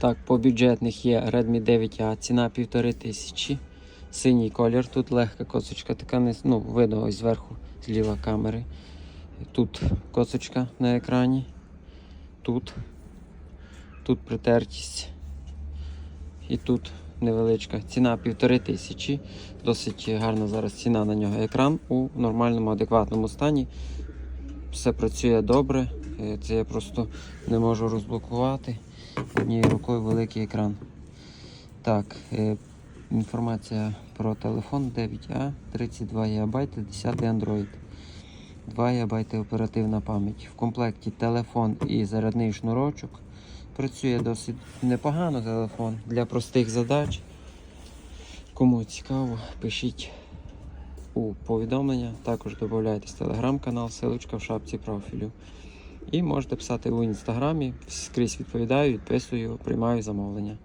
Так, по бюджетних є Redmi 9A, ціна 1500. Синій колір, тут легка косочка, така ну, видно ось зверху, зліва камери. Тут косочка на екрані. Тут. Тут притертість. І тут невеличка. Ціна 1500. Досить гарна зараз ціна на нього. Екран у нормальному, адекватному стані. Все працює добре. Е, Це я просто не можу розблокувати. Однією рукою великий екран. Так, е, інформація про телефон 9А, 32 ГБ, 10 Android. 2 ГБ оперативна пам'ять. В комплекті телефон і зарядний шнурочок. Працює досить непогано телефон для простих задач. Кому цікаво, пишіть у повідомлення. Також додайтесь в телеграм-канал, ссылочка в шапці профілю. І можете писати у інстаграмі. Скрізь відповідаю, відписую, приймаю замовлення.